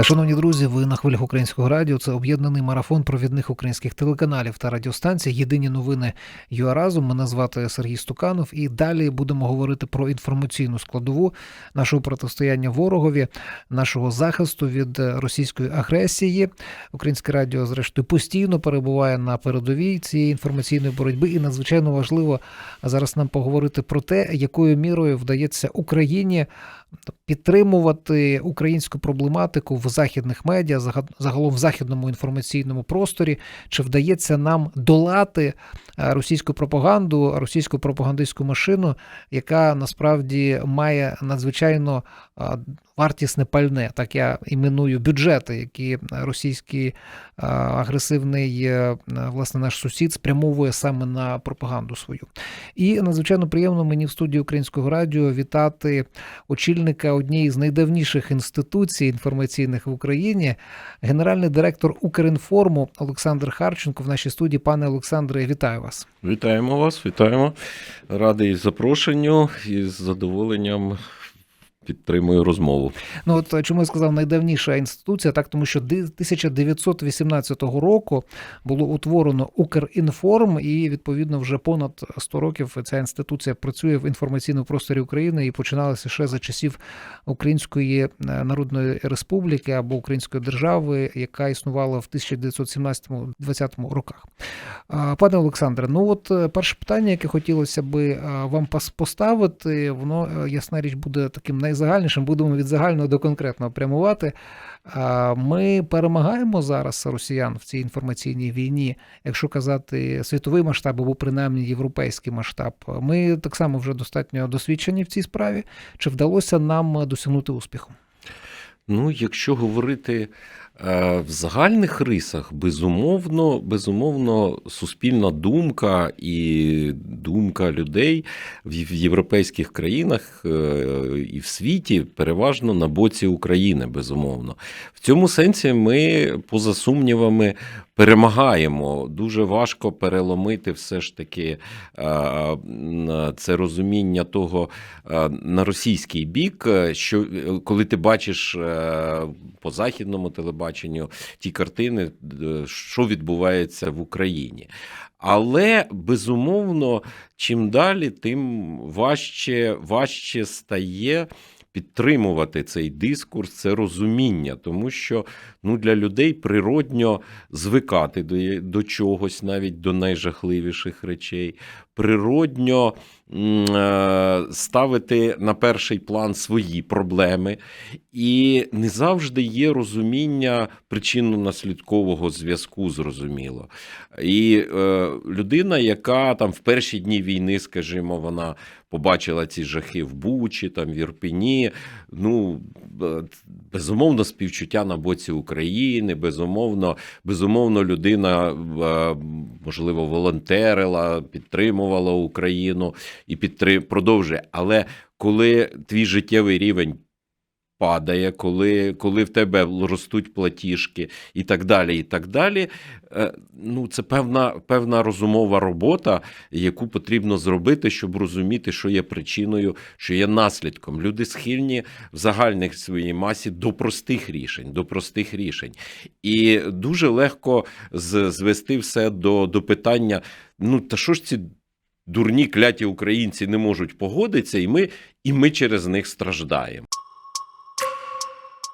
Шановні друзі, ви на хвилях українського радіо. Це об'єднаний марафон провідних українських телеканалів та радіостанцій. Єдині новини ЮАРазу. Мене звати Сергій Стуканов. І далі будемо говорити про інформаційну складову нашого протистояння ворогові, нашого захисту від російської агресії. Українське радіо, зрештою, постійно перебуває на передовій цієї інформаційної боротьби, і надзвичайно важливо зараз нам поговорити про те, якою мірою вдається Україні підтримувати українську проблематику в західних медіа, зага- загалом в західному інформаційному просторі, чи вдається нам долати е, російську пропаганду, російську пропагандистську машину, яка насправді має надзвичайно е, вартісне пальне, так я іменую бюджети, які російський е, агресивний власне наш сусід спрямовує саме на пропаганду свою. І надзвичайно приємно мені в студії Українського радіо вітати очільника однієї з найдавніших інституцій інформаційних в Україні, генеральний директор Укрінформу Олександр Харченко в нашій студії. Пане Олександре, вітаю вас. Вітаємо вас, вітаємо. Радий запрошенню і з задоволенням підтримую розмову. Ну от чому я сказав найдавніша інституція, так тому що ди- 1918 року було утворено Укрінформ, і відповідно вже понад 100 років ця інституція працює в інформаційному просторі України і починалася ще за часів Української е, Народної Республіки або Української держави, яка існувала в 1917-20 роках. Пане Олександре, ну от е, перше питання, яке хотілося би е, вам поставити, воно ясна річ буде таким найзагальнішим. Будемо від загального до конкретного прямувати. Ми перемагаємо зараз росіян в цій інформаційній війні, якщо казати світовий масштаб або принаймні європейський масштаб. Ми так само вже достатньо досвідчені в цій справі. Чи вдалося нам досягнути успіху? Ну, якщо говорити в загальних рисах, безумовно, безумовно, суспільна думка і думка людей в європейських країнах е, і в світі переважно на боці України, безумовно. В цьому сенсі ми, поза сумнівами, перемагаємо. Дуже важко переломити все ж таки е, це розуміння того е, на російський бік, е, що е, коли ти бачиш е, по західному телебаченню ті картини, е, що відбувається в Україні. Але безумовно, чим далі, тим важче, важче стає підтримувати цей дискурс, це розуміння, тому що ну, для людей природньо звикати до, до чогось, навіть до найжахливіших речей, природньо е, ставити на перший план свої проблеми, і не завжди є розуміння причинно-наслідкового зв'язку, зрозуміло. І е, людина, яка там в перші дні війни, скажімо, вона побачила ці жахи в Бучі, там в Ірпені, ну е, безумовно, співчуття на боці України, безумовно, безумовно, людина е, можливо волонтерила, підтримувала Україну і підтрим... продовжує. Але коли твій життєвий рівень падає, коли, коли в тебе ростуть платіжки і так далі, і так далі. е, Ну, це певна, певна розумова робота, яку потрібно зробити, щоб розуміти, що є причиною, що є наслідком. Люди схильні в загальних своїй масі до простих рішень, до простих рішень. І дуже легко звести все до, до питання: ну та що ж ці дурні кляті українці не можуть погодитися, і ми, і ми через них страждаємо.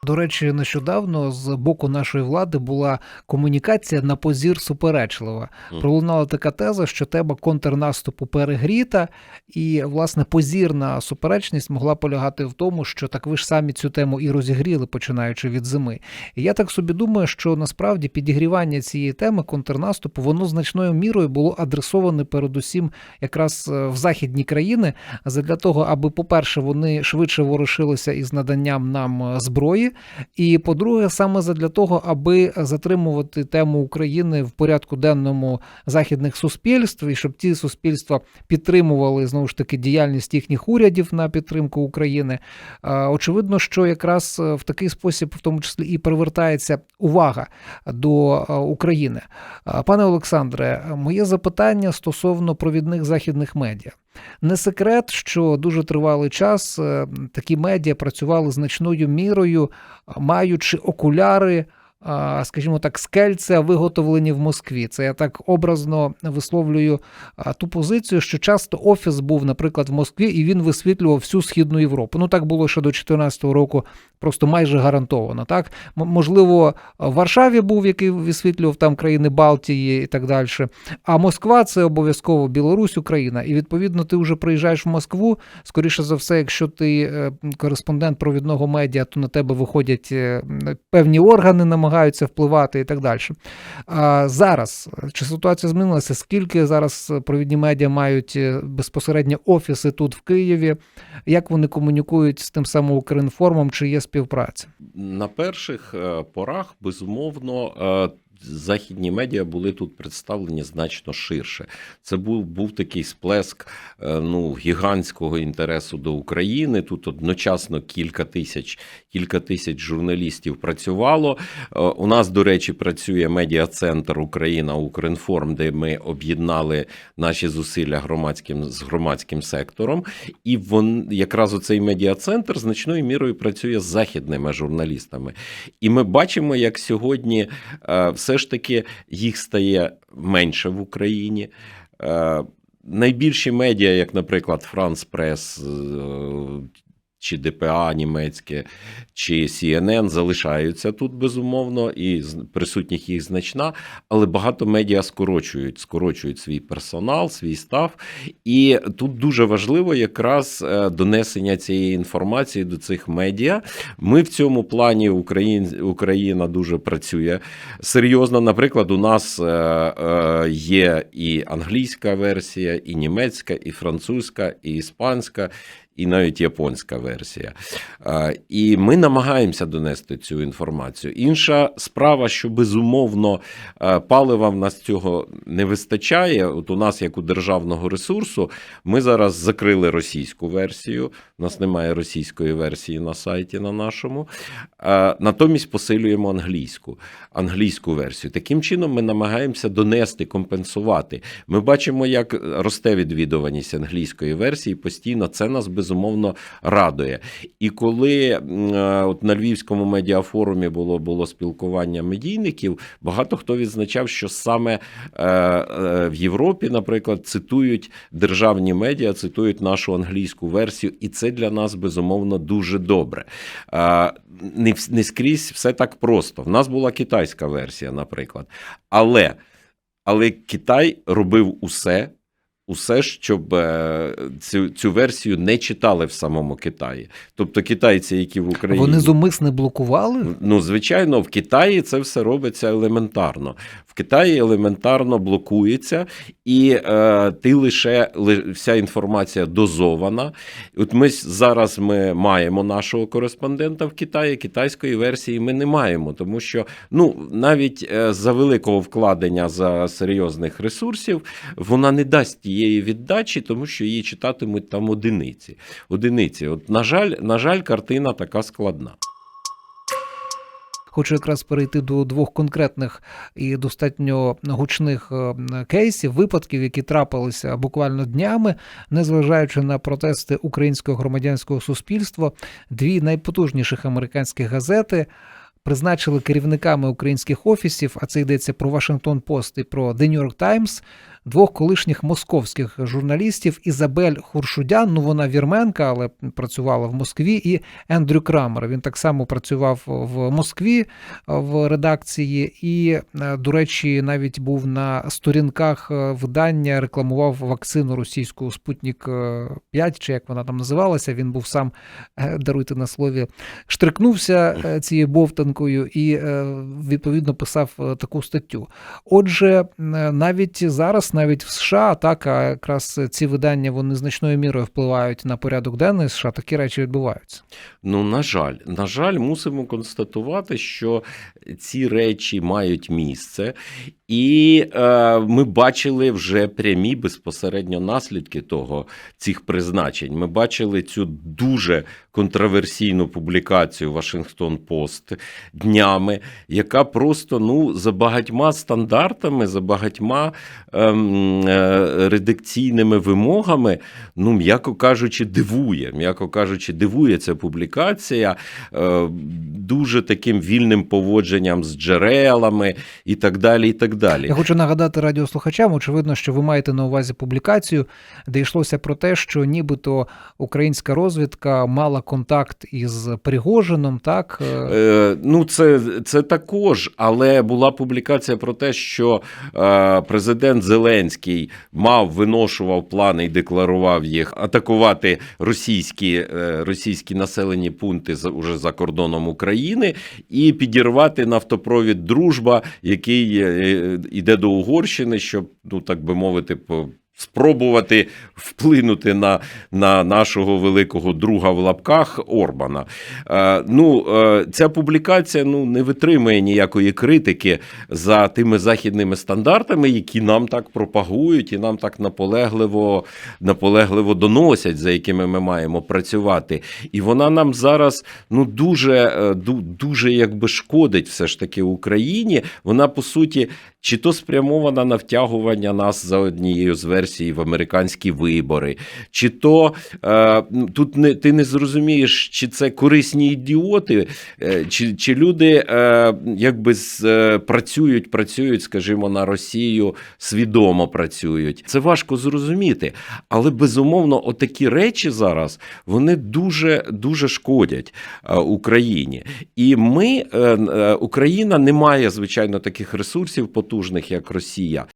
До речі, нещодавно з боку нашої влади була комунікація на позір суперечлива. Пролунала така теза, що тема контрнаступу перегріта, і власне позірна суперечність могла полягати в тому, що так ви ж самі цю тему і розігріли, починаючи від зими. І я так собі думаю, що насправді підігрівання цієї теми контрнаступу воно значною мірою було адресоване передусім якраз е, в західні країни, задля того, аби, по-перше, вони швидше ворушилися із наданням нам е, зброї. І по-друге, саме задля того, аби затримувати тему України в порядку денному західних суспільств, і щоб ті суспільства підтримували знову ж таки діяльність їхніх урядів на підтримку України. Е, Очевидно, що якраз е, в такий спосіб, в тому числі, і привертається увага до е, України. Пане Олександре, моє запитання стосовно провідних західних медіа. Не секрет, що дуже тривалий час е, такі медіа працювали значною мірою, маючи окуляри, скажімо так, скельця, виготовлені в Москві. Це я так образно висловлюю ту позицію, що часто офіс був, наприклад, в Москві, і він висвітлював всю східну Європу. Ну так було ще до 2014 року, просто майже гарантовано. Так можливо, в Варшаві був, який висвітлював там країни Балтії і так далі. А Москва це обов'язково Білорусь, Україна. І відповідно ти вже приїжджаєш в Москву. Скоріше за все, якщо ти е, кореспондент провідного медіа, то на тебе виходять е, певні органи, намагаються впливати і так далі. А зараз чи ситуація змінилася? Скільки зараз провідні медіа мають е, безпосередньо офіси тут в Києві? Як вони комунікують з тим самим Укрінформом? Чи є співпраця? На перших е, порах, безумовно, е, західні медіа були тут представлені значно ширше. Це був, був такий сплеск е, ну, гігантського інтересу до України. Тут одночасно кілька тисяч, кілька тисяч журналістів працювало. Е, У нас, до речі, працює медіа-центр Україна Укрінформ, де ми об'єднали наші зусилля громадським з громадським сектором. І вон якраз оцей медіа-центр значною мірою працює з західними журналістами. І ми бачимо, як сьогодні е, все ж таки їх стає менше в Україні. Е, Найбільші медіа, як, наприклад, Франс Прес чи ДПА німецьке, чи CNN, залишаються тут безумовно, і присутніх їх значна, але багато медіа скорочують, скорочують свій персонал, свій став. І тут дуже важливо якраз е, донесення цієї інформації до цих медіа. Ми в цьому плані Україн, Україна дуже працює серйозно. Наприклад, у нас е, е, є і англійська версія, і німецька, і французька, і іспанська. І навіть японська версія. І ми намагаємося донести цю інформацію. Інша справа, що безумовно палива в нас цього не вистачає. От у нас, як у державного ресурсу, ми зараз закрили російську версію. У нас немає російської версії на сайті на нашому. Натомість посилюємо англійську, англійську версію. Таким чином, ми намагаємося донести, компенсувати. Ми бачимо, як росте відвідуваність англійської версії постійно. Це нас безумовно радує. І коли е, от на Львівському медіафорумі було, було спілкування медійників, багато хто відзначав, що саме е, е, в Європі, наприклад, цитують державні медіа, цитують нашу англійську версію, і це для нас безумовно дуже добре. Не, не скрізь все так просто. В нас була китайська версія, наприклад. Але, але Китай робив усе. Усе, щоб е, цю, цю версію не читали в самому Китаї. Тобто китайці, які в Україні Вони зумисне блокували? Ну, звичайно, в Китаї це все робиться елементарно. В Китаї елементарно блокується, і е, ти лише ли- вся інформація дозована. От ми зараз ми маємо нашого кореспондента в Китаї. Китайської версії ми не маємо, тому що ну навіть е, за великого вкладення за серйозних ресурсів вона не дасть тієї віддачі, тому що її читатимуть там одиниці. Одиниці. От на жаль, на жаль, картина така складна. Хочу якраз перейти до двох конкретних і достатньо гучних е, кейсів, випадків, які трапилися буквально днями, незважаючи на протести українського громадянського суспільства, дві найпотужніших американських газети. Призначили керівниками українських офісів, а це йдеться про Вашингтон Пост і про The New York Times, двох колишніх московських журналістів Ізабель Хуршудян, ну вона вірменка, але працювала в Москві, і Ендрю Крамер. Він так само працював в Москві в редакції, і, е, до речі, навіть був на сторінках е, видання, рекламував вакцину російську Спутник 5, чи як вона там називалася. Він був сам, е, даруйте на слові, штрикнувся е, цією бовтанкою і е, відповідно писав е, таку статтю. Отже, е, навіть зараз, навіть в США, так а якраз ці видання вони значною мірою впливають на порядок денний США. Такі речі відбуваються. Ну, на жаль, на жаль, мусимо констатувати, що ці речі мають місце, і е, ми бачили вже прямі безпосередньо наслідки того цих призначень. Ми бачили цю дуже контроверсійну публікацію Вашингтон Пост днями, яка просто ну за багатьма стандартами, за багатьма е, редакційними вимогами, ну, м'яко кажучи, дивує. М'яко кажучи, дивує ця публікація е, дуже таким вільним поводженням з джерелами і так далі. і так далі. Я хочу нагадати радіослухачам, очевидно, що ви маєте на увазі публікацію, де йшлося про те, що нібито українська розвідка мала контакт із Пригожином, так? Е, Е, ну, це, це також, але була публікація про те, що е, президент Зеленський мав виношував плани і декларував їх атакувати російські, е, російські населені пункти уже за кордоном України і підірвати нафтопровід Дружба, який іде до Угорщини, щоб, ну так би мовити, по. Спробувати вплинути на, на нашого великого друга в лапках Орбана. Е, ну, е, ця публікація ну, не витримує ніякої критики за тими західними стандартами, які нам так пропагують і нам так наполегливо, наполегливо доносять, за якими ми маємо працювати. І вона нам зараз ну, дуже, е, дуже якби шкодить все ж таки Україні. Вона, по суті, чи то спрямована на втягування нас за однією з версій в американські вибори, чи то е, тут не, ти не зрозумієш, чи це корисні ідіоти, е, чи, чи люди е, якби з, е, працюють, працюють, скажімо, на Росію, свідомо працюють. Це важко зрозуміти. Але безумовно, отакі речі зараз вони дуже дуже шкодять е, Україні. І ми, е, е, Україна не має, звичайно, таких ресурсів потужних, як Росія.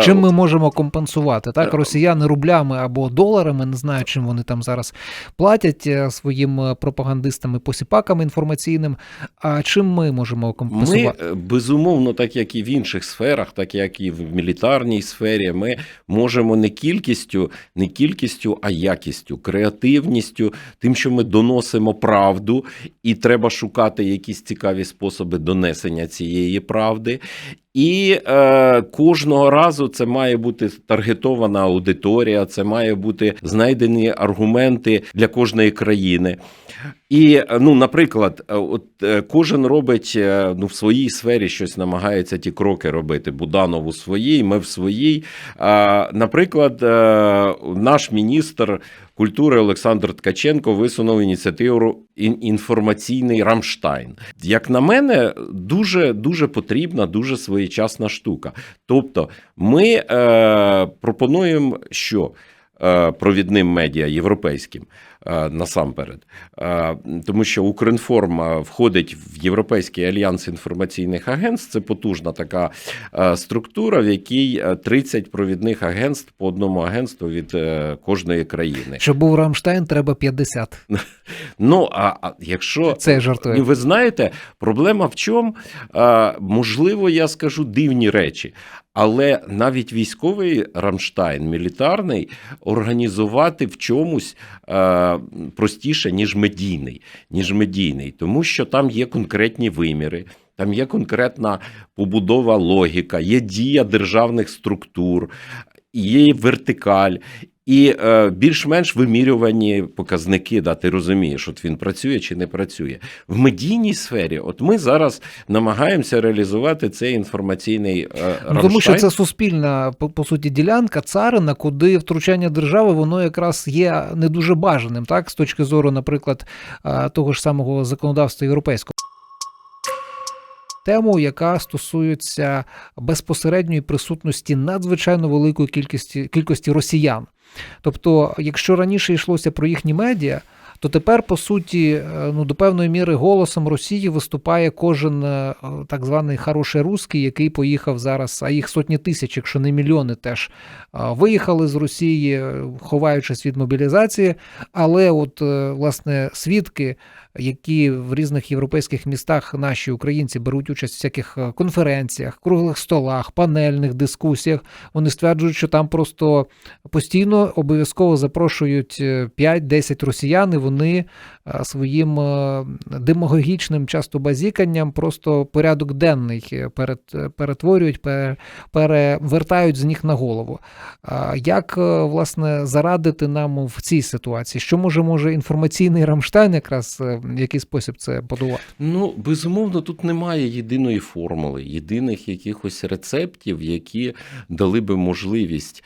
Чим ми можемо компенсувати? Так, Е, росіяни рублями або доларами, не знаю, чим вони там зараз платять е, своїм е, пропагандистам і посіпакам інформаційним. А чим ми можемо компенсувати? е, безумовно, так як і в інших сферах, так як і в мілітарній сфері, ми можемо не кількістю, не кількістю, а якістю, креативністю, тим, що ми доносимо правду, і треба шукати якісь цікаві способи донесення цієї правди. І е, кожного разу це має бути таргетована аудиторія, це має бути знайдені аргументи для кожної країни. І, ну, наприклад, е, от е, кожен робить е, ну, в своїй сфері щось намагається ті кроки робити. Буданов у своїй, ми в своїй. Наприклад, наш міністр культури Олександр Ткаченко висунув ініціативу інформаційний Рамштайн. Як на мене, дуже дуже потрібна, дуже своєчасна штука. Тобто, ми е, пропонуємо, що е, провідним медіа європейським насамперед, Е, тому що Укрінформ е, входить в Європейський альянс інформаційних агентств. Це потужна така е, структура, в якій е, 30 провідних агентств по одному агентству від е, кожної країни. Щоб був Рамштайн, треба 50. Ну а, якщо Це я жартую. Ну, ви знаєте, проблема в чому? Можливо, я скажу дивні речі, але навіть військовий Рамштайн, мілітарний, організувати в чомусь простіше, ніж медійний, ніж медійний, тому що там є конкретні виміри. Там є конкретна побудова логіка, є дія державних структур, є вертикаль, і е, більш-менш вимірювані показники, да, ти розумієш, от він працює чи не працює. В медійній сфері, от ми зараз намагаємося реалізувати цей інформаційний е, Ну, тому що це суспільна по, по суті ділянка, царина, куди втручання держави воно якраз є не дуже бажаним, так з точки зору, наприклад, а, того ж самого законодавства європейського. Тему, яка стосується безпосередньої присутності надзвичайно великої кількості кількості росіян. Тобто, якщо раніше йшлося про їхні медіа, то тепер, по суті, е, ну до певної міри голосом Росії виступає кожен е, так званий хороший русський, який поїхав зараз, а їх сотні тисяч, якщо не мільйони, теж е, виїхали з Росії, ховаючись від мобілізації. Але, от власне, свідки, які в різних європейських містах наші українці беруть участь в всяких конференціях, круглих столах, панельних дискусіях, вони стверджують, що там просто постійно обов'язково запрошують е, 5-10 росіян, вони е, своїм е, демагогічним часто базіканням просто порядок денний е, перетворюють, перевертають з ніг на голову. Як власне зарадити нам в цій ситуації? Що може може інформаційний Рамштайн якраз в який спосіб це будувати? Ну, безумовно, тут немає єдиної формули, єдиних якихось рецептів, які дали би можливість,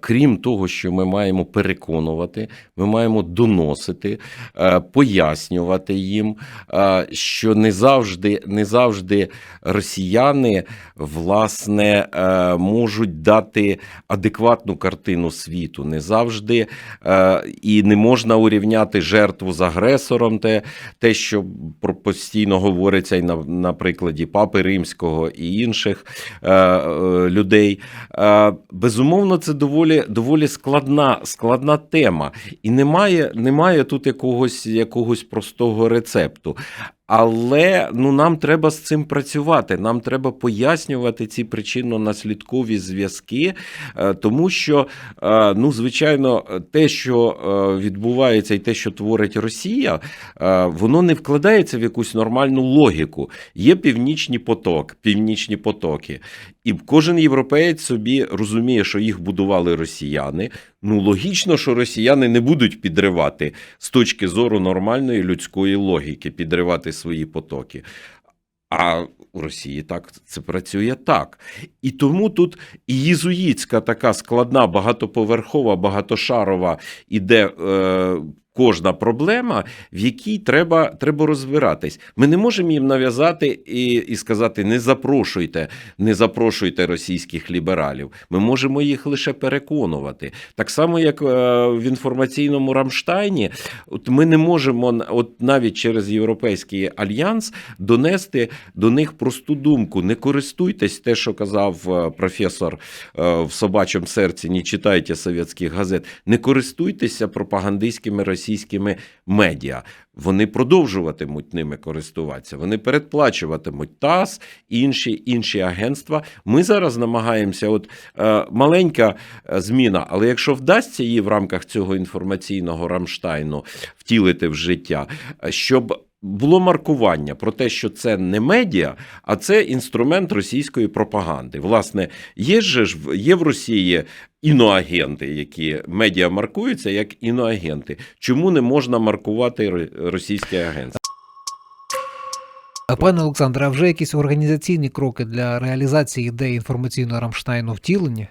крім того, що ми маємо переконувати, ми маємо доносити, е, пояснювати їм, е, що не завжди, не завжди росіяни власне е, можуть дати адекватну картину світу. Не завжди і не можна урівняти жертву з агресором. Те, те, що постійно говориться і на, на прикладі Папи Римського і інших людей. Безумовно, це доволі, доволі складна, складна тема. І немає, немає тут якогось, якогось простого рецепту. Але ну нам треба з цим працювати. Нам треба пояснювати ці причинно-наслідкові зв'язки, е, тому що е, ну, звичайно, те, що е, відбувається, і те, що творить Росія, воно не вкладається в якусь нормальну логіку. Є північні поток, північні потоки, і кожен європеєць собі розуміє, що їх будували росіяни. Ну, логічно, що росіяни не будуть підривати з точки зору нормальної людської логіки, підривати свої потоки. А у Росії так це працює так. І тому тут і єзуїтська така складна, багатоповерхова, багатошарова іде е, кожна проблема, в якій треба, треба розбиратись. Ми не можемо їм нав'язати і, і сказати: не запрошуйте, не запрошуйте російських лібералів. Ми можемо їх лише переконувати. Так само, як е, в інформаційному Рамштайні, от ми не можемо от навіть через Європейський альянс донести до них просту думку. Не користуйтесь те, що казав е, професор е, в собачому серці, не читайте совєтських газет. Не користуйтеся пропагандистськими російськими медіа. Вони продовжуватимуть ними користуватися. Вони передплачуватимуть ТАСС, інші інші агентства. Ми зараз намагаємося, от е, маленька е, зміна, але якщо вдасться її в рамках цього інформаційного Рамштайну втілити в життя, е, щоб було маркування про те, що це не медіа, а це інструмент російської пропаганди. Власне, є ж є в Росії іноагенти, які медіа маркуються як іноагенти. Чому не можна маркувати ро- російське агентство? А, Пане Олександре, а вже якісь організаційні кроки для реалізації ідеї інформаційного Рамштайну втілені?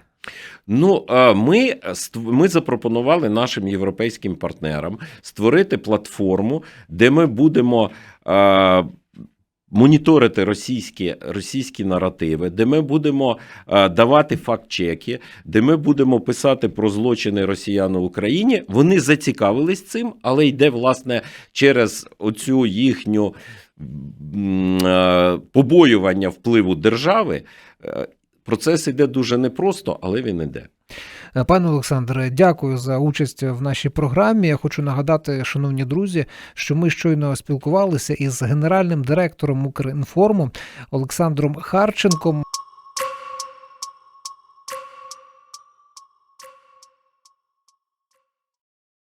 Ну, ми, ми запропонували нашим європейським партнерам створити платформу, де ми будемо. а, Моніторити російські, російські наративи, де ми будемо е, давати факт-чеки, де ми будемо писати про злочини росіян у Україні. Вони зацікавились цим, але йде власне через оцю їхню е, побоювання впливу держави. Процес іде дуже непросто, але він іде. Е, Пане Олександре, дякую за участь в нашій програмі. Я хочу нагадати, шановні друзі, що ми щойно спілкувалися із генеральним директором Укрінформу Олександром Харченком.